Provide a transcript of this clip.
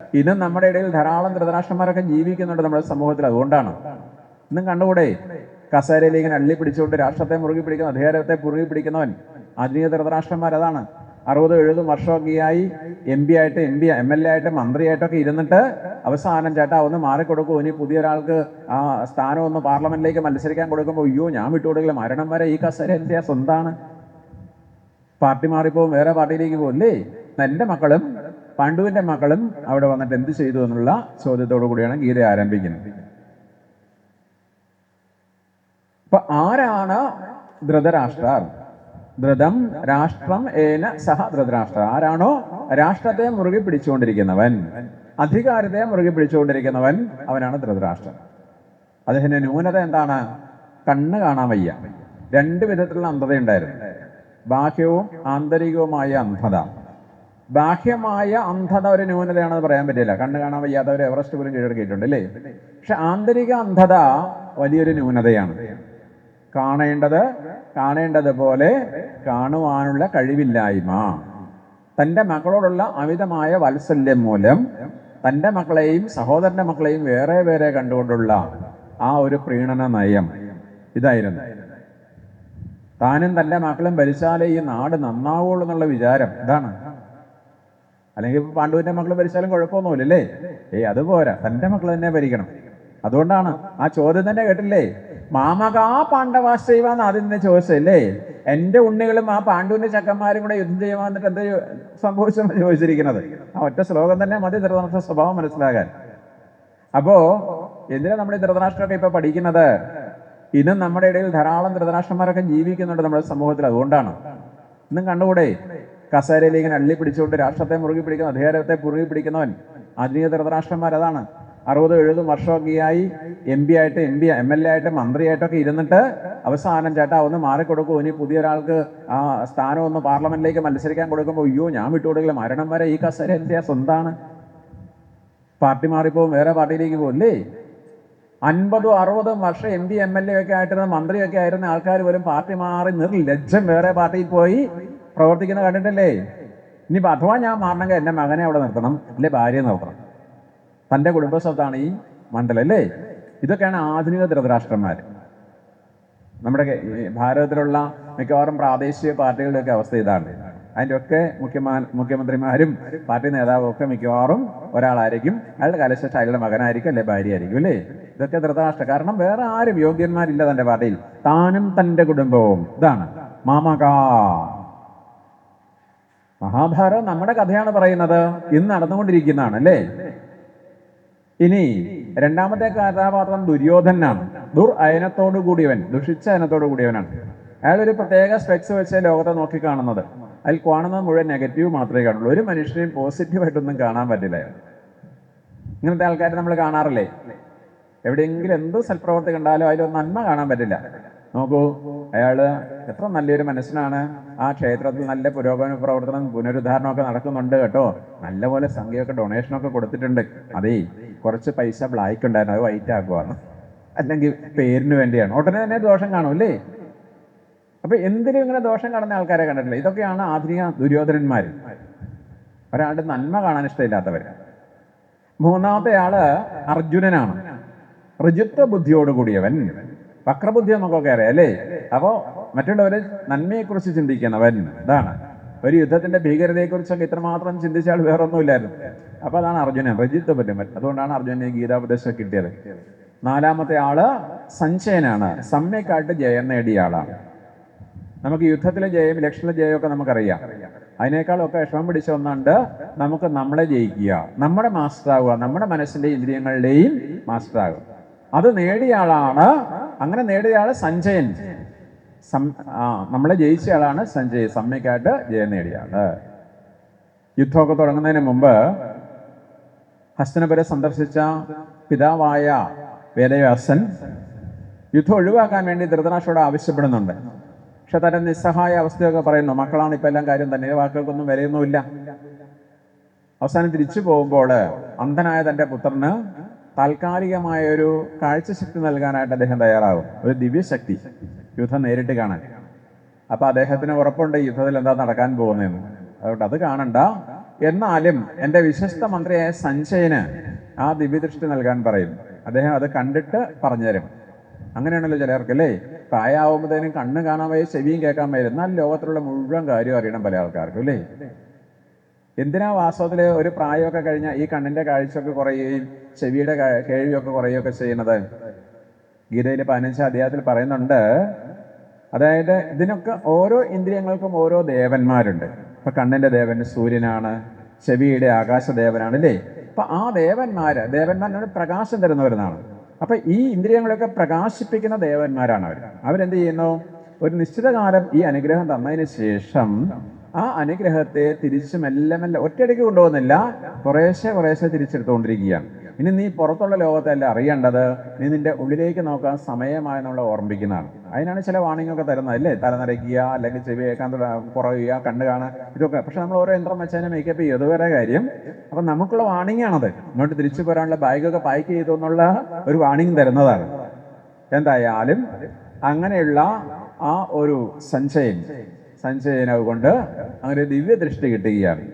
ഇന്നും നമ്മുടെ ഇടയിൽ ധാരാളം ധൃതരാഷ്ട്രന്മാരൊക്കെ ജീവിക്കുന്നുണ്ട് നമ്മുടെ സമൂഹത്തിൽ. അതുകൊണ്ടാണ്. ഇന്നും കണ്ടുകൂടെ? കസേരയിൽ ഇങ്ങനെ അള്ളി പിടിച്ചുകൊണ്ട് രാഷ്ട്രത്തെ മുറുകി പിടിക്കുന്ന അധികാരത്തെ മുറുകി പിടിക്കുന്നവൻ ആധുനിക ധൃതരാഷ്ട്രന്മാർ അതാണ്. അറുപത് എഴുപതും വർഷമൊക്കെയായി എം പി ആയിട്ട് M P M L A ആയിട്ട് മന്ത്രിയായിട്ടൊക്കെ ഇരുന്നിട്ട് അവസാനം ചേട്ടാ ഒന്ന് മാറിക്കൊടുക്കൂ. ഇനി പുതിയ ഒരാൾക്ക് ആ സ്ഥാനം ഒന്ന് പാർലമെന്റിലേക്ക് മത്സരിക്കാൻ കൊടുക്കുമ്പോൾ അയ്യോ ഞാൻ വിട്ടുകൊടുക്കില്ല. മരണം വരെ ഈ കസേര എന്തിയാ സ്വന്തമാണ് പാർട്ടി മാറിപ്പോവും വേറെ പാർട്ടിയിലേക്ക് പോകില്ലേ എന്റെ മക്കളും പാണ്ഡുവിന്റെ മകളും അവിടെ വന്നിട്ട് എന്ത് ചെയ്തു എന്നുള്ള ചോദ്യത്തോടു കൂടിയാണ് ഗീത ആരംഭിക്കുന്നത്. അപ്പൊ ആരാണ് ധൃതരാഷ്ട്രർ? ധൃതം രാഷ്ട്രം ഏന സഹ ധൃതരാഷ്ട്ര ആരാണോ രാഷ്ട്രത്തെ മുറുകെ പിടിച്ചുകൊണ്ടിരിക്കുന്നവൻ. അധികാരത്തെ മുറുകെ പിടിച്ചുകൊണ്ടിരിക്കുന്നവൻ അവനാണ് ധൃതരാഷ്ട്രൻ. അദ്ദേഹത്തിന്റെ ന്യൂനത എന്താണ്? കണ്ണ് കാണാൻ വയ്യ. രണ്ട് വിധത്തിലുള്ള അന്ധതയുണ്ടായിരുന്നു. ബാഹ്യവും ആന്തരികവുമായ അന്ധത. ബാഹ്യമായ അന്ധത ഒരു ന്യൂനതയാണെന്ന് പറയാൻ പറ്റില്ല. കണ്ണ് കാണാൻ വയ്യാത്തവർ എവറസ്റ്റ് പോലും കീഴടക്കിയിട്ടുണ്ട് അല്ലേ പക്ഷെ ആന്തരിക അന്ധത വലിയൊരു ന്യൂനതയാണ്. കാണേണ്ടത് കാണേണ്ടതുപോലെ കാണുവാനുള്ള കഴിവില്ലായ്മ. തന്റെ മക്കളോടുള്ള അമിതമായ വാത്സല്യം മൂലം തന്റെ മക്കളെയും സഹോദരന്റെ മക്കളെയും വേറെ വേറെ കണ്ടുകൊണ്ടുള്ള ആ ഒരു പ്രീണന നയം ഇതായിരുന്നു. താനും തന്റെ മക്കളും ഭരിച്ചാലേ ഈ നാട് നന്നാവുള്ളൂ എന്നുള്ള വിചാരം. ഇതാണ്. അല്ലെങ്കിൽ ഇപ്പൊ പാണ്ഡുവിന്റെ മക്കൾ ഭരിച്ചാലും കുഴപ്പമൊന്നുമില്ല അല്ലേ ഏയ് അതുപോരാ തന്റെ മക്കൾ തന്നെ ഭരിക്കണം. അതുകൊണ്ടാണ് ആ ചോദ്യം തന്നെ കേട്ടില്ലേ? മാമകാ പാണ്ഡവാശ്രയവാന്ന് ആദ്യം തന്നെ ചോദിച്ചല്ലേ എന്റെ ഉണ്ണികളും ആ പാണ്ഡുവിന്റെ ചക്കന്മാരും കൂടെ യുദ്ധം ചെയ്യാൻ വന്നിട്ട് എന്ത് സംഭവിച്ചെന്ന് ചോദിച്ചിരിക്കുന്നത്. ആ ഒറ്റ ശ്ലോകം തന്നെ മതി ധൃതരാഷ്ട്ര സ്വഭാവം മനസ്സിലാകാൻ. അപ്പോ എന്തിനാ നമ്മൾ ഈ ധൃതരാഷ്ട്രമൊക്കെ ഇപ്പൊ പഠിക്കുന്നത്? ഇന്നും നമ്മുടെ ഇടയിൽ ധാരാളം ധൃതരാഷ്ട്രന്മാരൊക്കെ ജീവിക്കുന്നുണ്ട് നമ്മുടെ സമൂഹത്തിൽ. അതുകൊണ്ടാണ്. ഇന്നും കണ്ടുകൂടെ? കസേരയിൽ ഇങ്ങനെ അള്ളി പിടിച്ചുകൊണ്ട് രാഷ്ട്രത്തെ മുറുകി പിടിക്കുന്ന അധികാരത്തെ മുറുകി പിടിക്കുന്നവൻ ആധുനിക ധൃതരാഷ്ട്രന്മാർ അതാണ്. അറുപത് എഴുപതും വർഷമൊക്കെയായി എം പി ആയിട്ട് M P M L A ആയിട്ട് മന്ത്രിയായിട്ടൊക്കെ ഇരുന്നിട്ട് അവസാനം ചേട്ടാ ഒന്ന് മാറിക്കൊടുക്കും. ഇനി പുതിയ ഒരാൾക്ക് ആ സ്ഥാനം ഒന്ന് പാർലമെന്റിലേക്ക് മത്സരിക്കാൻ കൊടുക്കുമ്പോൾ അയ്യോ ഞാൻ വിട്ടുകൊടുക്കില്ല മരണം വരെ ഈ കസേര എന്തിയാ സ്വന്താണ്. പാർട്ടി മാറിപ്പോവും വേറെ പാർട്ടിയിലേക്ക് പോകില്ലേ അൻപതും അറുപതും വർഷം M P M L A ഒക്കെ ആയിട്ടിരുന്ന മന്ത്രിയൊക്കെ ആയിരുന്ന ആൾക്കാർ പോലും പാർട്ടി മാറി നിർലജ്ജം വേറെ പാർട്ടിയിൽ പോയി. പ്രവർത്തിക്കുന്ന കണ്ടിട്ടല്ലേ? ഇനി അഥവാ ഞാൻ മാറണമെങ്കിൽ എന്റെ മകനെ അവിടെ നിർത്തണം. അല്ലെ ഭാര്യയെ നിർത്തണം. തന്റെ കുടുംബസ്വത്താണ് ഈ മണ്ഡലം അല്ലേ? ഇതൊക്കെയാണ് ആധുനിക ധൃതരാഷ്ട്രന്മാർ നമ്മുടെ ഭാരതത്തിലുള്ള മിക്കവാറും പ്രാദേശിക പാർട്ടികളുടെയൊക്കെ അവസ്ഥ ഇതാണ്. അതിന്റെ ഒക്കെ മുഖ്യമാ മുഖ്യമന്ത്രിമാരും പാർട്ടി നേതാവും ഒക്കെ മിക്കവാറും ഒരാളായിരിക്കും. അയാളുടെ കാലശേഷം അയാളുടെ മകനായിരിക്കും അല്ലെ ഭാര്യ ആയിരിക്കും അല്ലേ? ഇതൊക്കെ ധൃതരാഷ്ട്ര. കാരണം വേറെ ആരും യോഗ്യന്മാരില്ല തന്റെ പാർട്ടിയിൽ. താനും തന്റെ കുടുംബവും. ഇതാണ് മാമകാ മഹാഭാരതം നമ്മുടെ കഥയാണ് പറയുന്നത്. ഇന്ന് നടന്നുകൊണ്ടിരിക്കുന്നതാണ് അല്ലേ? ഇനി രണ്ടാമത്തെ കഥാപാത്രം ദുര്യോധനാണ്. ദുർ അയനത്തോടു കൂടിയവൻ ദുഷിച്ച അയനത്തോടു കൂടിയവനാണ്. അയാൾ ഒരു പ്രത്യേക സ്പെക്സ് വെച്ച് ലോകത്തെ നോക്കി കാണുന്നത്. അതിൽ കാണുന്നത് മുഴുവൻ നെഗറ്റീവ് മാത്രമേ കാണുള്ളൂ. ഒരു മനുഷ്യനെയും പോസിറ്റീവായിട്ടൊന്നും കാണാൻ പറ്റില്ല. ഇങ്ങനത്തെ ആൾക്കാരെ നമ്മൾ കാണാറില്ലേ? എവിടെയെങ്കിലും എന്ത് സൽപ്രവർത്തി കണ്ടാലും അതിലൊരു നന്മ കാണാൻ പറ്റില്ല. നോക്കൂ അയാൾ എത്ര നല്ലൊരു മനുഷ്യനാണ്. ആ ക്ഷേത്രത്തിൽ നല്ല പുരോഗമന പ്രവർത്തനം പുനരുദ്ധാരണമൊക്കെ നടക്കുന്നുണ്ട് കേട്ടോ. നല്ലപോലെ സംഖ്യയൊക്കെ ഡൊണേഷനൊക്കെ കൊടുത്തിട്ടുണ്ട്. അതേ കുറച്ച് പൈസ ബ്ലാക്ക് ഉണ്ടായിരുന്നു. അത് വൈറ്റ് ആക്കുവാണ് അല്ലെങ്കിൽ പേരിന് വേണ്ടിയാണ്. ഉടനെ തന്നെ ദോഷം കാണും അല്ലേ? അപ്പൊ എന്തിനും ഇങ്ങനെ ദോഷം കാണുന്ന ആൾക്കാരെ കണ്ടിട്ടില്ല. ഇതൊക്കെയാണ് ആധുനിക ദുര്യോധനന്മാർ. ഒരാളുടെ നന്മ കാണാൻ ഇഷ്ടമില്ലാത്തവർ. മൂന്നാമത്തെ ആൾ അർജുനനാണ്. ഋജുത്വ ബുദ്ധിയോട് കൂടിയവൻ വക്രബുദ്ധി നമുക്കൊക്കെ അറിയാം അല്ലേ? അപ്പോ മറ്റുള്ളവരെ നന്മയെക്കുറിച്ച് ചിന്തിക്കുന്നവൻ ഇതാണ്. ഒരു യുദ്ധത്തിന്റെ ഭീകരതയെക്കുറിച്ചൊക്കെ ഇത്രമാത്രം ചിന്തിച്ച ആൾ വേറെ ഒന്നുമില്ലായിരുന്നു അപ്പൊ അതാണ് അർജുനൻ രജിത്വ പറ്റും അതുകൊണ്ടാണ് അർജുനെ ഗീതാപദേശം കിട്ടിയത്. നാലാമത്തെ ആൾ സഞ്ജയനാണ്. സമ്യക്കായിട്ട് ജയം നേടിയ ആളാണ്. നമുക്ക് യുദ്ധത്തിലെ ജയം ഇലക്ഷനിലെ ജയമൊക്കെ നമുക്കറിയാം. അതിനേക്കാളൊക്കെ വിഷമം പിടിച്ച ഒന്നുണ്ട് നമുക്ക് നമ്മളെ ജയിക്കുക നമ്മുടെ മാസ്റ്ററാകുക നമ്മുടെ മനസ്സിന്റെ ഇന്ദ്രിയങ്ങളുടെയും മാസ്റ്ററാകുക അത് നേടിയ ആളാണ് അങ്ങനെ നേടിയയാൾ സഞ്ജയൻ. ആ നമ്മളെ ജയിച്ചയാളാണ് സഞ്ജയ്. സമ്യക്കായിട്ട് ജയം നേടിയയാൾ. യുദ്ധമൊക്കെ തുടങ്ങുന്നതിന് മുമ്പ് ഹസ്തനപുരെ സന്ദർശിച്ച പിതാവായ വേദവ്യാസൻ യുദ്ധം ഒഴിവാക്കാൻ വേണ്ടി ധൃതരാഷ്ട്രോട് ആവശ്യപ്പെടുന്നുണ്ട്. പക്ഷെ തന്റെ നിസ്സഹായ അവസ്ഥയൊക്കെ പറയുന്നു മക്കളാണ് ഇപ്പൊ എല്ലാം കാര്യം തന്നെ വാക്കുകൾക്കൊന്നും വിലയൊന്നുമില്ല. അവസാനം തിരിച്ചു പോകുമ്പോൾ അന്ധനായ തന്റെ പുത്രന് താൽക്കാലികമായ ഒരു കാഴ്ചശക്തി നൽകാനായിട്ട് അദ്ദേഹം തയ്യാറാകും. ഒരു ദിവ്യശക്തി. യുദ്ധം നേരിട്ട് കാണാൻ. അപ്പൊ അദ്ദേഹത്തിന് ഉറപ്പുണ്ട് യുദ്ധത്തിൽ എന്താ നടക്കാൻ പോകുന്നതെന്ന്. അതുകൊണ്ട് അത് കാണണ്ട. എന്നാലും എന്റെ വിശ്വസ്ത മന്ത്രിയായ സഞ്ജയന് ആ ദിവ്യദൃഷ്ടി നൽകാൻ പറയും. അദ്ദേഹം അത് കണ്ടിട്ട് പറഞ്ഞുതരും. അങ്ങനെയാണല്ലോ ചിലർക്ക് അല്ലേ? പ്രായമാകുമ്പോഴത്തേനും കണ്ണ് കാണാൻ വയ്യ ചെവിയും കേൾക്കാൻ വയ്യ. എന്നാൽ ലോകത്തിലുള്ള മുഴുവൻ കാര്യം അറിയണം പല ആൾക്കാർക്കും അല്ലേ? എന്തിനാ വാസ്തവത്തിൽ ഒരു പ്രായമൊക്കെ കഴിഞ്ഞാൽ ഈ കണ്ണിന്റെ കാഴ്ചയൊക്കെ കുറയുകയും ചെവിയുടെ കേൾവിയൊക്കെ കുറയുകയൊക്കെ ചെയ്യുന്നത്? ഗീതയിലെ പതിനഞ്ചാം അധ്യായത്തിൽ പറയുന്നുണ്ട് അതായത് ഇതിനൊക്കെ ഓരോ ഇന്ദ്രിയങ്ങൾക്കും ഓരോ ദേവന്മാരുണ്ട്. ഇപ്പൊ കണ്ണിന്റെ ദേവൻ സൂര്യനാണ് ചെവിയുടെ ആകാശദേവനാണ് അല്ലേ അപ്പൊ ആ ദേവന്മാര് ദേവന്മാരിനോട് പ്രകാശം തരുന്നവരെന്നാണ്. അപ്പൊ ഈ ഇന്ദ്രിയങ്ങളൊക്കെ പ്രകാശിപ്പിക്കുന്ന ദേവന്മാരാണ് അവർ അവരെന്ത് ചെയ്യുന്നു? ഒരു നിശ്ചിത കാലം ഈ അനുഗ്രഹം തന്നതിന് ശേഷം ആ അനുഗ്രഹത്തെ തിരിച്ച് മെല്ലെ മെല്ലെ ഒറ്റയടിക്ക് കൊണ്ടുപോകുന്നില്ല. കുറേശ്ശെ കുറേശ്ശെ തിരിച്ചെടുത്തുകൊണ്ടിരിക്കുകയാണ്. ഇനി നീ പുറത്തുള്ള ലോകത്തല്ല അറിയേണ്ടത്. നീ നിന്റെ ഉള്ളിലേക്ക് നോക്കാൻ സമയമായി നമ്മളെ ഓർമ്മിക്കുന്നതാണ്. അതിനാണ് ചില വാണിങ്ങൊക്കെ തരുന്നത് അല്ലേ? തല നരയ്ക്കുക അല്ലെങ്കിൽ ചെവി കേൾക്കാൻ കുറയുക കണ്ണ് കാണുക ഇതൊക്കെ. പക്ഷെ നമ്മൾ ഓരോ യന്ത്രം വെച്ചതിനെ മേക്കപ്പ് ചെയ്യും അതുവരെ കാര്യം അപ്പം നമുക്കുള്ള വാണിങ്ങാണത്. ഇങ്ങോട്ട് തിരിച്ചു പോരാനുള്ള ബാഗൊക്കെ പാക്ക് ചെയ്തു എന്നുള്ള ഒരു വാണിങ് തരുന്നതാണ്. എന്തായാലും അങ്ങനെയുള്ള ആ ഒരു സഞ്ചയൻ സഞ്ചയന കൊണ്ട് അങ്ങനെ ദിവ്യദൃഷ്ടി കിട്ടുകയാണ്.